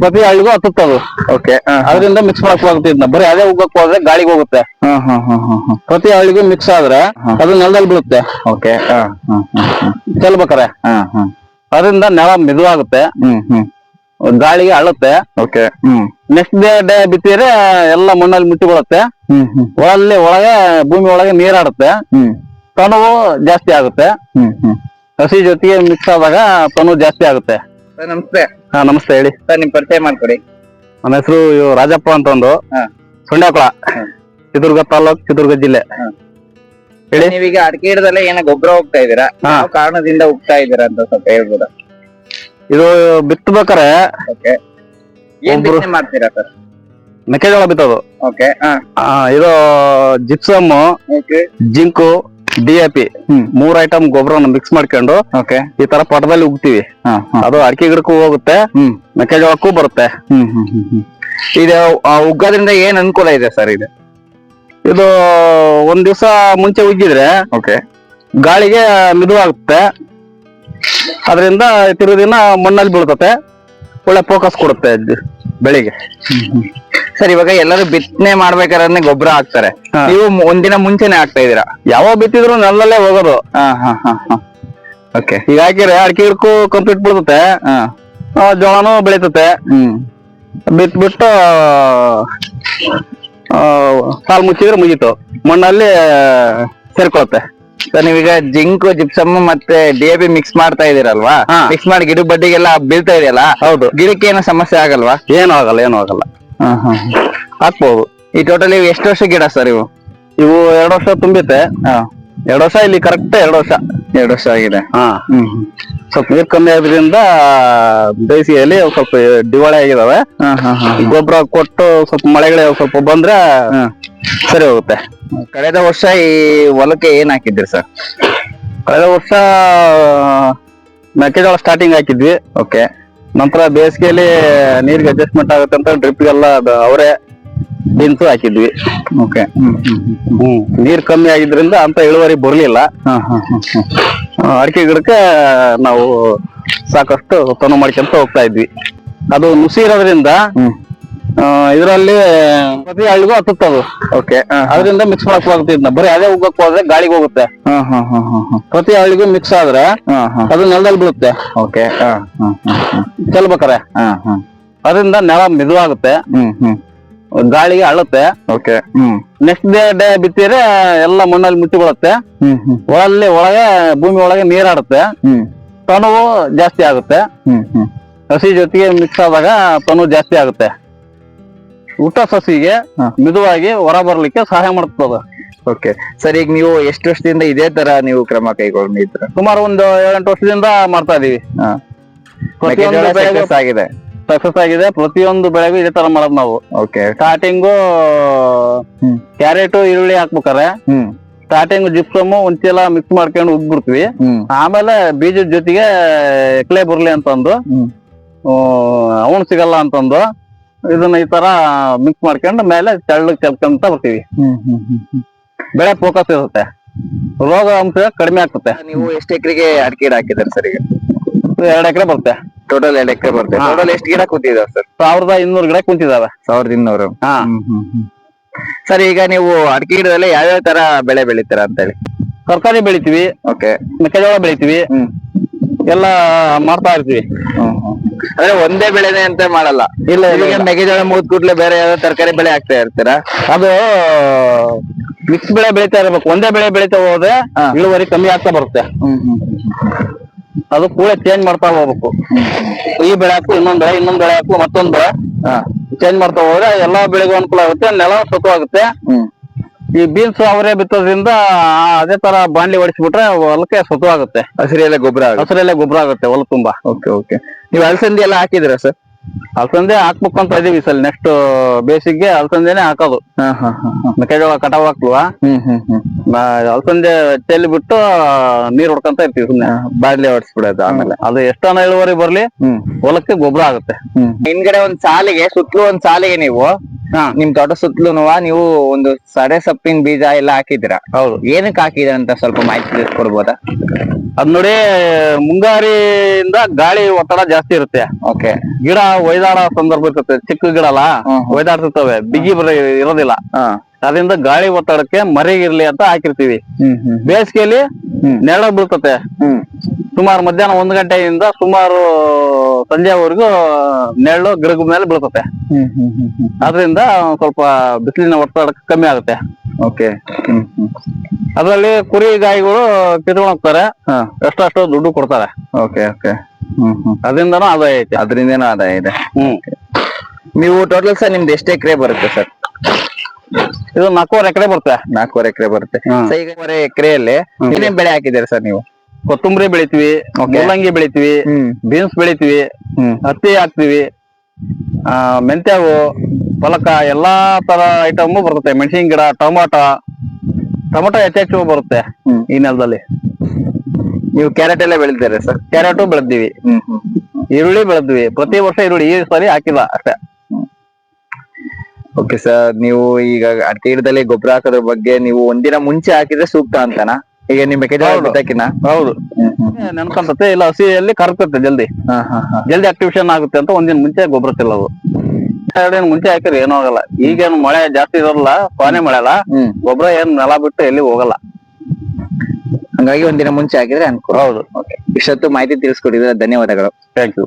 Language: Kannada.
ಪ್ರತಿ ಹಳ್ಳಿಗೂ ಹತ್ತುತ್ತೆ ಅದು. ಓಕೆ ಅದರಿಂದ ಮಿಕ್ಸ್ ಮಾಡಕ್ ಹೋಗುತ್ತೆ ಇದನ್ನ. ಬರೀ ಅದೇ ಉಗ್ಗಕ್ ಹೋದ್ರೆ ಗಾಳಿಗೆ ಹೋಗುತ್ತೆ. ಪ್ರತಿ ಹಳ್ಳಿಗೂ ಮಿಕ್ಸ್ ಆದ್ರೆ ಅದು ನೆಲದಲ್ಲಿ ಬೀಳುತ್ತೆ. ಓಕೆ ಚೆಲ್ಬೇಕಾರೆ ಅದರಿಂದ ನೆಲ ಮೆದುವಾಗುತ್ತೆ. ಹ್ಮ್ ಹ್ಮ್. ಗಾಳಿಗೆ ಅಳುತ್ತೆ. ಓಕೆ ನೆಕ್ಸ್ಟ್ ಡೇ ಡೇ ಬಿತ್ತಿದ್ರೆ ಎಲ್ಲ ಮಣ್ಣಲ್ಲಿ ಮುಟ್ಟಿಕೊಳ್ಳುತ್ತೆ. ಹ್ಮ್ ಹ್ಮ್. ಒಳಲ್ಲಿ ಒಳಗೆ ಭೂಮಿ ಒಳಗೆ ನೀರಾಡುತ್ತೆ. ಹ್ಮ್. ತನುವು ಜಾಸ್ತಿ ಆಗುತ್ತೆ. ಹ್ಮ್ ಹ್ಮ್. ಹಸಿ ಜೊತೆಗೆ ಮಿಕ್ಸ್ ಆದಾಗ ತನವು ಜಾಸ್ತಿ ಆಗುತ್ತೆ. ಸರ್ ನಮಸ್ತೆ. ಹಾ ನಮಸ್ತೆ ಹೇಳಿ. ಸರ್ ನಿಮ್ ಪರಿಚಯ ಮಾಡ್ಕೊಡಿ. ನನ್ನ ಹೆಸರು ರಾಜಪ್ಪ ಅಂತ ಒಂದು ಹಾ. ಸುಂಡ್ಯಾಕೊಳ. ಚಿತ್ರದುರ್ಗ ತಾಲೂಕ್ ಚಿತ್ರದುರ್ಗ ಜಿಲ್ಲೆ. ಹೇಳಿ. ನೀವೀಗ ಅಡಿಕೆ ಗಿಡದಲ್ಲೇ ಏನೋ ಗೊಬ್ಬರ ಹೋಗ್ತಾ ಇದೀರಾ ಹಾ. ಯಾವ ಕಾರಣದಿಂದ ಹೋಗ್ತಾ ಇದೀರಾ ಅಂತ ಸ್ವಲ್ಪ ಹೇಳ್ಬೋದಾ? ಇದು ಬಿತ್ತಬೇಕಾರೆ. ಓಕೆ. ಏನ್ ಬಿತ್ತನೆ ಮಾಡ್ತೀರಾ ಸರ್? ಮೆಕ್ಕೆಜೋಳ ಬಿತ್ತೋದು. ಓಕೆ ಹಾ. ಆ, ಇದು gypsum okay. Zinc D A P ಮೂರ್ ಐಟಮ್ ಗೊಬ್ಬರನ ಮಿಕ್ಸ್ ಮಾಡ್ಕೊಂಡು ಓಕೆ ಈ ತರ ಪಟದಲ್ಲಿ ಉಗ್ತೀವಿ. ಅದು ಅಡಿಕೆ ಗಿಡಕ್ಕೂ ಹೋಗುತ್ತೆ. ಮೆಕ್ಕೆಜೋಳಕ್ಕೂ ಬರುತ್ತೆ. ಹ್ಮ್ ಹ್ಮ್ ಹ್ಮ್ ಹ್ಮ್. ಇದು ಉಗ್ಗೋದ್ರಿಂದ ಏನ್ ಅನುಕೂಲ ಇದೆ ಸರ್ ಇದು? ಇದು ಒಂದ್ ದಿವಸ ಮುಂಚೆ ಉಗ್ಗಿದ್ರೆ ಓಕೆ ಗಾಳಿಗೆ ಮಿದುವಾಗುತ್ತೆ. ಅದರಿಂದ ತಿರುದಿನ ಮಣ್ಣಲ್ಲಿ ಬೀಳ್ತತೆ. ಒಳ್ಳೆ ಫೋಕಸ್ ಕೊಡುತ್ತೆ ಬೆಳಿಗ್ಗೆ. ಬೆಳೆಗೆ ಸರ್ ಇವಾಗ ಎಲ್ಲರೂ ಬಿತ್ತನೆ ಮಾಡ್ಬೇಕಾದ್ರೆ ಗೊಬ್ಬರ ಹಾಕ್ತಾರೆ. ನೀವು ಒಂದಿನ ಮುಂಚೆನೆ ಹಾಕ್ತಾ ಇದೀರಾ ಯಾವಾಗ ಬಿತ್ತಿದ್ರು ನಲ್ಲಲ್ಲೇ ಹೋಗೋದು. ಓಕೆ ಈಗ ಹಾಕಿದ್ರೆ ಅಡಿಕೆ ಹಿಡ್ಕು ಕಂಪ್ಲೀಟ್ ಬಿಡ್ತತೆ. ಜೋಳನೂ ಬೆಳೀತತೆ. ಆ, ಸಾಲ್ ಮುಚ್ಚಿದ್ರೆ ಮುಗೀತು. ಮಣ್ಣಲ್ಲಿ ಸೇರ್ಕೊಳತ್ತೆ. ಸರ್ ನೀವೀಗ ಜಿಂಕ್ ಜಿಪ್ಸಮ್ ಮತ್ತೆ ಡಿ ಎ ಬಿ ಮಿಕ್ಸ್ ಮಾಡ್ತಾ ಇದೀರಲ್ವಾ. ಮಿಕ್ಸ್ ಮಾಡಿ ಗಿಡ ಬಡ್ಡಿಗೆಲ್ಲ ಬೀಳ್ತಾ ಇದೆಯಲ್ಲ? ಹೌದು. ಗಿಡಕ್ಕೆ ಏನೋ ಸಮಸ್ಯೆ ಆಗಲ್ವಾ? ಏನು ಆಗಲ್ಲ ಏನು ಆಗಲ್ಲ. ಹಾಕ್ಬೋದು. ಈ ಟೋಟಲಿ ಎಷ್ಟು ವರ್ಷ ಗಿಡ ಸರ್ ಇವು? ಇವು ಎರಡು ವರ್ಷ ತುಂಬಿತೆ. ಹಾ. ಎರಡು ವರ್ಷ ಇಲ್ಲಿ ಕರೆಕ್ಟ್ ಎರಡು ವರ್ಷ. ಎರಡು ವರ್ಷ ಆಗಿದೆ. ಹಾ. ಸ್ವಲ್ಪ ನೀರ್ ಕಮ್ಮಿ ಆದ್ರಿಂದ ಬೇಸಿಗೆಯಲ್ಲಿ ಅವು ಸ್ವಲ್ಪ ದಿವಾಳಿ ಆಗಿದಾವೆ. ಗೊಬ್ಬರ ಕೊಟ್ಟು ಸ್ವಲ್ಪ ಮಳೆಗಳೇ ಸ್ವಲ್ಪ ಬಂದ್ರೆ ಹಾ. ಸರಿ ಹೋಗುತ್ತೆ. ಕಳೆದ ವರ್ಷ ಈ ಹೊಲಕ್ಕೆ ಏನ್ ಹಾಕಿದ್ರಿ ಸರ್? ಕಳೆದ ವರ್ಷ ಮೆಕ್ಕೆಜೋಳ ಸ್ಟಾರ್ಟಿಂಗ್ ಹಾಕಿದ್ವಿ. ಓಕೆ ನಂತರ ಬೇಸಿಗೆಯಲ್ಲಿ ನೀರಿಗೆ ಅಡ್ಜಸ್ಟ್ಮೆಂಟ್ ಆಗುತ್ತೆ ಅಂತ ಡ್ರಿಪ್ಗೆಲ್ಲ ಅವರೇ ಬೀನ್ಸು ಹಾಕಿದ್ವಿ. ಓಕೆ ನೀರ್ ಕಮ್ಮಿ ಆಗಿದ್ರಿಂದ ಅಂತ ಇಳುವರಿ ಬರ್ಲಿಲ್ಲ. ಅಡಿಕೆ ಗಿಡಕ್ಕೆ ನಾವು ಸಾಕಷ್ಟು ತನು ಮಾಡ್ಕೊಂತ ಹೋಗ್ತಾ ಇದ್ವಿ. ಅದು ನುಸಿ ಇರೋದ್ರಿಂದ ಇದರಲ್ಲಿ ಪ್ರತಿ ಹಳ್ಳಿಗೂ ಹತ್ತುತ್ತೆ ಅದು. ಓಕೆ ಅದರಿಂದ ಮಿಕ್ಸ್ ಮಾಡಕ್ ಹೋಗ್ತಿದ್ನ ಬರೀ ಅದೇ ಹೋಗಕ್ ಹೋದ್ರೆ ಗಾಳಿಗೆ ಹೋಗುತ್ತೆ. ಪ್ರತಿ ಹಳ್ಳಿಗೂ ಮಿಕ್ಸ್ ಆದ್ರೆ ಅದು ನೆಲದಲ್ಲಿ ಬಿಡುತ್ತೆ ಓಕೆ ಚೆಲ್ಬೇಕಾರೆ ಅದರಿಂದ ನೆಲ ಮಿದುವಾಗುತ್ತೆ. ಗಾಳಿಗೆ ಅಳುತ್ತೆ. ಓಕೆ ನೆಕ್ಸ್ಟ್ ಡೇ ಡೇ ಬಿತ್ತಿದ್ರೆ ಎಲ್ಲ ಮಣ್ಣಲ್ಲಿ ಮುಚ್ಚಿಕೊಳ್ಳುತ್ತೆ ಒಳಲ್ಲಿ ಒಳಗೆ ಭೂಮಿ ಒಳಗೆ ನೀರಾಡುತ್ತೆ ತನವು ಜಾಸ್ತಿ ಆಗುತ್ತೆ. ಹ್ಮ್ ಹ್ಮ್. ಹಸಿ ಜೊತೆಗೆ ಮಿಕ್ಸ್ ಆದಾಗ ತನು ಜಾಸ್ತಿ ಆಗುತ್ತೆ. ಊಟ ಸಸಿಗೆ ಮೃದುವಾಗಿ ಹೊರ ಬರ್ಲಿಕ್ಕೆ ಸಹಾಯ ಮಾಡ್ತದ. ಓಕೆ ಸರ್ ಈಗ ನೀವು ಎಷ್ಟು ವರ್ಷದಿಂದ ಇದೇ ತರ ನೀವು ಕ್ರಮ ಕೈಗೊಂಡಿದ್ರ ಸುಮಾರು ಒಂದು ಏಳೆಂಟು ವರ್ಷದಿಂದ ಮಾಡ್ತಾ ಇದೀವಿ. ಪ್ರತಿಯೊಂದು ಬೆಳೆಗೂ ಆಗಿದೆ. ಸಕ್ಸಸ್ ಆಗಿದೆ. ಪ್ರತಿಯೊಂದು ಬೆಳೆಗೂ ಇದೇ ತರ ಮಾಡೋದು ನಾವು. Okay starting. ಕ್ಯಾರೆಟ್ ಈರುಳ್ಳಿ ಹಾಕ್ಬೇಕಾರೆ ಸ್ಟಾರ್ಟಿಂಗ್ ಜಿಪ್ಸಮ್ ಒಂಚೆಲ್ಲ ಮಿಕ್ಸ್ ಮಾಡ್ಕೊಂಡು ಉಗ್ಬಿಡ್ತೀವಿ. ಆಮೇಲೆ ಬೀಜದ ಜೊತೆಗೆ ಎಕ್ಲೆ ಬರ್ಲಿ ಅಂತಂದು ಅವನ್ ಅವಣ್ ಸಿಗಲ್ಲ ಅಂತಂದು ಇದನ್ನ ಈ ತರ ಮಿಕ್ಸ್ ಮಾಡ್ಕೊಂಡು ಮೇಲೆ ತೆಳ್ಳಗ್ ಚೆಲ್ಕೊಂತ ಬರ್ತೀವಿ. ಬೆಳೆ ಫೋಕಸ್ ಇರುತ್ತೆ. ರೋಗ ಅಂಶ ಕಡಿಮೆ ಆಗ್ತದೆ. ನೀವು ಎಷ್ಟು ಎಕರೆಗೆ ಅಡಿಕೆ ಗಿಡ ಹಾಕಿದ್ರೆ ಸರ್ ಈಗ? ಎರಡ್ ಎಕರೆ ಬರುತ್ತೆ. ಟೋಟಲ್ ಎರಡು ಎಕರೆ ಬರುತ್ತೆ. ಟೋಟಲ್ ಎಷ್ಟು ಗಿಡ ಕೂತಿದಾವೆ ಸರ್? ಸಾವಿರದ ಇನ್ನೂರು ಗಿಡ ಕುಂತಿದಾವೆ. ಸಾವಿರದ ಇನ್ನೂರು. ಹಾ. ಸರ್ ಈಗ ನೀವು ಅಡಿಕೆ ಗಿಡದಲ್ಲಿ ಯಾವ್ಯಾವ ತರ ಬೆಳೆ ಬೆಳಿತೀರಾ ಅಂತ ಹೇಳಿ ತರಕಾರಿ ಬೆಳಿತೀವಿ. ಓಕೆ ಮೆಕ್ಕೆಜೋಳ ಬೆಳಿತೀವಿ. ಹ್ಮ್. ಎಲ್ಲ ಮಾಡ್ತಾ ಇರ್ತೀವಿ. ಅಂದ್ರೆ ಒಂದೇ ಬೆಳೆನೆ ಅಂತ ಮಾಡಲ್ಲ. ಇಲ್ಲ, ಈಗ ಮೆಕ್ಕೆಜೋಳ ಮುಗಿದ ಕೂಡ್ಲೆ ಬೇರೆ ಯಾವ್ದೋ ತರಕಾರಿ ಬೆಳೆ ಹಾಕ್ತಾ ಇರ್ತೀರಾ? ಅದು ಮಿಕ್ಸ್ ಬೆಳೆ ಬೆಳಿತಾ ಇರ್ಬೇಕು. ಒಂದೇ ಬೆಳೆ ಬೆಳಿತಾ ಹೋದ್ರೆ ಇಳುವರಿ ಕಮ್ಮಿ ಆಗ್ತಾ ಬರುತ್ತೆ. ಅದು ಕೂಡ ಚೇಂಜ್ ಮಾಡ್ತಾ ಹೋಗ್ಬೇಕು. ಈ ಬೆಳೆ ಹಾಕು ಇನ್ನೊಂದ್ ಬೆಳೆ ಇನ್ನೊಂದ್ ಬೆಳೆ ಹಾಕು ಮತ್ತೊಂದ್ ಬೆಳೆ. ಚೇಂಜ್ ಮಾಡ್ತಾ ಹೋದ್ರೆ ಎಲ್ಲಾ ಬೆಳೆಗೂ ಅನುಕೂಲ ಆಗುತ್ತೆ ನೆಲ ಸುಖವಾಗುತ್ತೆ. ಈ ಬೀನ್ಸ್ ಅವರೇ ಬಿತ್ತೋದ್ರಿಂದ ಅದೇ ತರ ಬಾಂಡ್ಲಿ ಹೊಡಿಸ್ಬಿಟ್ರೆ ಹೊಲಕ್ಕೆ ಸತುವಾಗುತ್ತೆ. ಹಸಿರೆಲೆ ಗೊಬ್ಬರ ಆಗುತ್ತೆ. ಹಸಿರಲ್ಲೇ ಗೊಬ್ಬರ ಆಗುತ್ತೆ ಹೊಲ ತುಂಬಾ. Okay okay. ನೀವು ಅಲಸಂದಿ ಎಲ್ಲ ಹಾಕಿದಿರಾ ಸರ್? ಅಲಸಂದೆ ಹಾಕ್ಬೇಕು ಅಂತ ಇದೀವಿ ಸರ್ ನೆಕ್ಸ್ಟ್ ಬೇಸಿಗೆ ಅಲಸಂದೆನೆ ಹಾಕೋದು. ಮೆಕ್ಕೆಜೋಳ ಕಟಾವ್ ಹಾಕ್ಲ್ವಾ? ಹ್ಮ್ ಹ್ಮ್ ಹ್ಮ್. ಅಲಸಂದೆ ಚೆಲ್ಲಿ ಬಿಟ್ಟು ನೀರ್ ಹೊಡ್ಕೊಂತ ಇರ್ತೀವಿ ಸುಮ್ನೆ. ಬಾಡ್ಲಿ ಹೊಡಿಸ್ಬಿಡೋದು ಆಮೇಲೆ. ಅದು ಎಷ್ಟನ ಇಳುವರಿ ಬರ್ಲಿ ಹೊಲಕ್ಕೆ ಗೊಬ್ಬರ ಆಗುತ್ತೆ. ಹಿಂದ್ಗಡೆ ಒಂದ್ ಸಾಲಿಗೆ ಸುತ್ತಲೂ ಒಂದ್ ಸಾಲಿಗೆ ನೀವು ನಿಮ್ ತೋಟ ಸುತ್ತಲೂ ನೀವು ಒಂದು ಸಡೆ ಸೊಪ್ಪಿನ ಬೀಜ ಎಲ್ಲ ಹಾಕಿದಿರಾ ಹೌದು. ಏನಕ್ಕೆ ಹಾಕಿದ್ರ ಅಂತ ಸ್ವಲ್ಪ ಮಾಹಿತಿ ತಿಳಿಸ್ಕೊಡ್ಬೋದಾ? ಅದ್ ನೋಡಿ ಮುಂಗಾರಿಯಿಂದ ಗಾಳಿ ಒತ್ತಡ ಜಾಸ್ತಿ ಇರುತ್ತೆ. ಓಕೆ. ಗಿಡ ಒಯ್ದಾಡೋ ಸಂದರ್ಭ ಇರ್ತದೆ. ಚಿಕ್ಕ ಗಿಡ ಅಲ್ಲ. ಒಯ್ದಾಡ್ತಿರ್ತವೆ. ಬಿಗಿ ಬರ ಇರೋದಿಲ್ಲ. ಅದರಿಂದ ಗಾಳಿ ಒತ್ತಡಕ್ಕೆ ಮರಿಗಿರ್ಲಿ ಅಂತ ಹಾಕಿರ್ತೀವಿ. ಬೇಸಿಗೆಯಲ್ಲಿ. ನೆರಳು ಬೀಳ್ತತೆ. ಹ್ಮ್. ಸುಮಾರು ಮಧ್ಯಾಹ್ನ ಒಂದ್ ಗಂಟೆಯಿಂದ ಸುಮಾರು ಸಂಜೆವರೆಗೂ ನೆರಳು ಗಿಡಗ ಮೇಲೆ ಬೀಳ್ತತೆ. ಹ್ಮ್ ಹ್ಮ್ ಹ್ಮ್ ಹ್ಮ್. ಅದರಿಂದ ಸ್ವಲ್ಪ ಬಿಸಿಲಿನ ಒತ್ತಡ ಕಮ್ಮಿ ಆಗುತ್ತೆ. ಓಕೆ. Hmm hmm. ಅದರಲ್ಲಿ ಕುರಿ ಗಾಯಿಗಳು ಕಿತ್ಕೊಂಡು ಹೋಗ್ತಾರೆ. ಹಾ. ಎಷ್ಟಷ್ಟು ದುಡ್ಡು ಕೊಡ್ತಾರೆ. Okay okay. ಹ್ಮ್ ಹ್ಮ್. ಅದರಿಂದನೂ ಆದಾಯ ಐತೆ. ಅದರಿಂದೇನೂ ಆದಾಯ ಇದೆ. ಹ್ಮ್. ನೀವು ಟೋಟಲ್ ಸರ್ ನಿಮ್ದು ಎಷ್ಟು ಎಕರೆ ಬರುತ್ತೆ ಸರ್? ಇದು ನಾಲ್ಕೂವರೆ ಎಕರೆ ಬರುತ್ತೆ. ನಾಲ್ಕೂವರೆ ಎಕರೆ ಬರುತ್ತೆ. ಹ್ಮ್. ಈಗ ಎಕರೆಯಲ್ಲಿ ಏನೇನ್ ಬೆಳೆ ಹಾಕಿದ್ದೀರಾ ಸರ್ ನೀವು? ಕೊತ್ತಂಬರಿ ಬೆಳಿತೀವಿ. ಮೂಲಂಗಿ ಬೆಳಿತೀವಿ ಬೀನ್ಸ್ ಬೆಳಿತೀವಿ ಹತ್ತಿ ಹಾಕ್ತಿವಿ ಆ ಮೆಂತ್ಯವು ಪಲಕ ಎಲ್ಲಾ ತರ ಐಟಮ್ ಬರುತ್ತೆ. ಮೆಣಸಿನ ಗಿಡ ಟೊಮಾಟೊ ಟೊಮಾಟೊ ಹೆಚ್ಚೆಚ್ಚು ಬರುತ್ತೆ ಈ ನೆಲದಲ್ಲಿ. ನೀವು ಕ್ಯಾರೆಟ್ ಎಲ್ಲ ಬೆಳಿತೀರಿ ಸರ್? ಕ್ಯಾರೆಟು ಬೆಳೆದಿವಿ. ಈರುಳ್ಳಿ ಬೆಳೆದ್ವಿ. ಪ್ರತಿ ವರ್ಷ ಈರುಳ್ಳಿ ಈ ಸರಿ ಹಾಕಿಲ್ಲ ಅಷ್ಟೇ. ಓಕೆ ಸರ್ ನೀವು ಈಗ ಅಡಿಕೆ ಗಿಡದಲ್ಲಿ ಗೊಬ್ಬರ ಹಾಕೋದ್ರ ಬಗ್ಗೆ ನೀವು ಒಂದಿನ ಮುಂಚೆ ಹಾಕಿದ್ರೆ ಸೂಕ್ತ ಅಂತನಾ? ಈಗ ನಿಮ್ ಮೆಕ್ಕೆಜೋಳ ಹೌದು. ಬಿತ್ತಕಿನ ಹೌದು. ನೆನ್ಕೊಂತತೆ ಇಲ್ಲ ಹಸಿಯಲ್ಲಿ ಕರ್ತತೆ ಜಲ್ದಿ. ಹಾ ಹಾ ಹಾ. ಜಲ್ದಿ ಆಕ್ಟಿವೇಶನ್ ಆಗುತ್ತೆ ಅಂತ ಒಂದಿನ ಮುಂಚೆ ಗೊಬ್ಬರ ಚೆಲ್ಲೋದು. ಎರಡು ದಿನ ಮುಂಚೆ ಹಾಕಿದ್ರೆ ಏನೂ ಆಗಲ್ಲ. ಈಗೇನು ಮಳೆ ಜಾಸ್ತಿ ಇರೋಲ್ಲ ಪಾನೆ ಮಳೆ ಅಲ್ಲ. ಹ್ಮ್. ಗೊಬ್ಬರ ಏನ್ ನೆಲ ಬಿಟ್ಟು ಎಲ್ಲಿ ಹೋಗಲ್ಲ. ಹಂಗಾಗಿ ಒಂದಿನ ಮುಂಚೆ ಹಾಕಿದ್ರೆ ಅನುಕೂಲ. ಹೌದು. ಇಷ್ಟೊತ್ತು ಮಾಹಿತಿ ತಿಳಿಸ್ಕೊಟ್ಟಿದ್ರೆ ಧನ್ಯವಾದಗಳು. Thank you